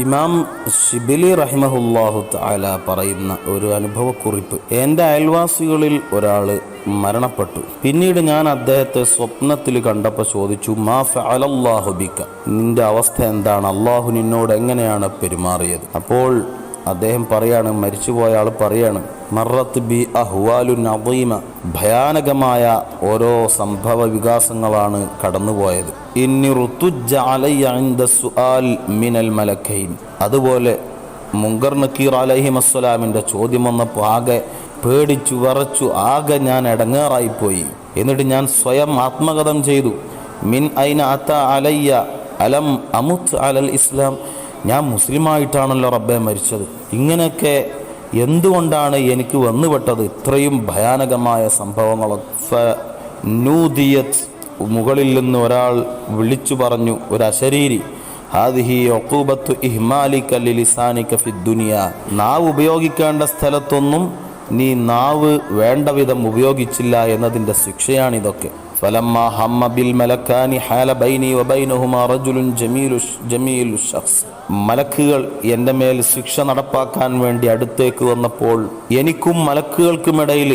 ഇമാം ഷിബിലി റഹിമഹുല്ലാഹു തആല പറയുന്ന ഒരു അനുഭവക്കുറിപ്പ്. എന്റെ അയൽവാസികളിൽ ഒരാൾ മരണപ്പെട്ടു. പിന്നീട് ഞാൻ അദ്ദേഹത്തെ സ്വപ്നത്തിൽ കണ്ടപ്പോൾ ചോദിച്ചു മാ ഫഅലല്ലാഹു ബിക? നിന്റെ അവസ്ഥ എന്താണ്? അള്ളാഹു നിന്നോട് എങ്ങനെയാണ് പെരുമാറിയത്? അപ്പോൾ അദ്ദേഹം പറയാണ് മരിച്ചുപോയ ആൾ പറയാണ് മറത്ത് ബി അഹ്വാലു നദീമ ഭയാനകമായ ഓരോ സംഭവ വികാസങ്ങളാണ് കടന്നുപോയത്. ഇന്നി റുത്തുജ്ജ അലയ്യ സുആൽ മിനൽ മലക്കൈൻ. അതുപോലെ മുങ്കർ നക്കീർ അലഹിം അസ്സലാമിന്റെ ചോദ്യം വന്നപ്പോൾ ആകെ പേടിച്ചു വറച്ചു ആകെ ഞാൻ ഇടങ്ങേറായിപ്പോയി എന്നിട്ട് ഞാൻ സ്വയം ആത്മകഥം ചെയ്തു. മിൻ ഐന അത്ത അലയ്യ അലം അമുത്ത് അലൽ ഇസ്ലാം. ഞാൻ മുസ്ലിമായിട്ടാണല്ലോ റബ്ബെ മരിച്ചത്. ഇങ്ങനെയൊക്കെ എന്തുകൊണ്ടാണ് എനിക്ക് വന്നുപെട്ടത്? ഇത്രയും ഭയാനകമായ സംഭവങ്ങളൊക്കെ നൂദിയത് മുകളിൽ നിന്ന് ഒരാൾ വിളിച്ചു പറഞ്ഞു ഒരു അശരീരി ഹാദിഹി ഒക്കൂബത്തു ഇഹ്മാലിക ലിസാനിക ഫിദ്ദുനിയ നാവ് ഉപയോഗിക്കേണ്ട സ്ഥലത്തൊന്നും നീ നാവ് വേണ്ട വിധം ഉപയോഗിച്ചില്ല എന്നതിന്റെ ശിക്ഷയാണിതൊക്കെ. ഫലമ്മ هم بالملكان حال بيني وبينهما رجل جميل جميل الشخص. മലക്കുകൾ എന്റെ മേൽ ശിക്ഷ നടപ്പാക്കാൻ വേണ്ടി അടുത്തേക്ക് വന്നപ്പോൾ എനിക്കും മലക്കുകൾക്കുമിടയിൽ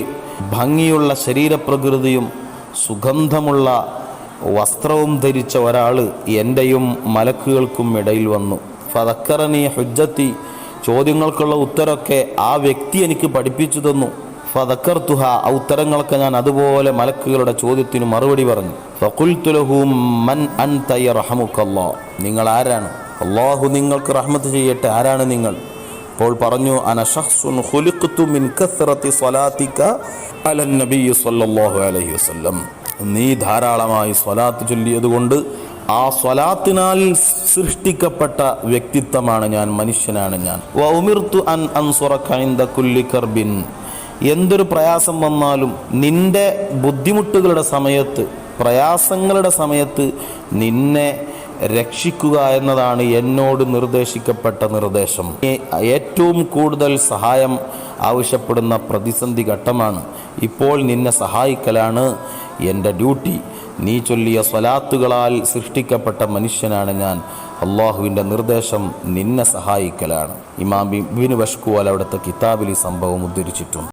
ഭംഗിയുള്ള ശരീരപ്രകൃതിയും സുഗന്ധമുള്ള വസ്ത്രവും ധരിച്ച ഒരാൾ എന്റെയും മലക്കുകൾക്കും ഇടയിൽ വന്നു. ഫതക്കറനി ഹുജ്ജത്തി ചോദ്യങ്ങൾക്കുള്ള ഉത്തരമൊക്കെ ആ വ്യക്തി എനിക്ക് പഠിപ്പിച്ചു തന്നു. ഫതക്കർ തുഹ ആ ഉത്തരങ്ങളൊക്കെ ഞാൻ അതുപോലെ മലക്കുകളുടെ ചോദ്യത്തിന് മറുപടി പറഞ്ഞു. ഫകുൽത്തുലഹു മൻ നിങ്ങൾ ആരാണ്? അള്ളാഹു നിങ്ങൾക്ക് റഹ്മത്ത് ചെയ്യട്ടെ ആരാണ് നിങ്ങൾ? അപ്പോൾ പറഞ്ഞു അന മിൻ കസ്റത്തി സല്ലല്ലാഹു അലൈഹി വസല്ലം. നീ ധാരാളമായി സ്വലാത്ത് ചൊല്ലിയതുകൊണ്ട് ആ സ്വലാത്തിനാൽ സൃഷ്ടിക്കപ്പെട്ട വ്യക്തിത്വമാണ് ഞാൻ മനുഷ്യനാണ് ഞാൻ. വ അൻ എന്തൊരു പ്രയാസം വന്നാലും നിന്റെ ബുദ്ധിമുട്ടുകളുടെ സമയത്ത് പ്രയാസങ്ങളുടെ സമയത്ത് നിന്നെ രക്ഷിക്കുക എന്നതാണ് എന്നോട് നിർദ്ദേശിക്കപ്പെട്ട നിർദ്ദേശം. ഏറ്റവും കൂടുതൽ സഹായം ആവശ്യപ്പെടുന്ന പ്രതിസന്ധി ഘട്ടമാണ് ഇപ്പോൾ നിന്നെ സഹായിക്കലാണ് എന്റെ ഡ്യൂട്ടി. നീ ചൊല്ലിയ സ്വലാത്തുകളാൽ സൃഷ്ടിക്കപ്പെട്ട മനുഷ്യനാണ് ഞാൻ. അള്ളാഹുവിന്റെ നിർദ്ദേശം നിന്നെ സഹായിക്കലാണ്. ഇമാം ബിബിന് വഷ്കുവാൽ അവിടുത്തെ കിതാബിൽ ഈ സംഭവം ഉദ്ധരിച്ചിട്ടുണ്ട്.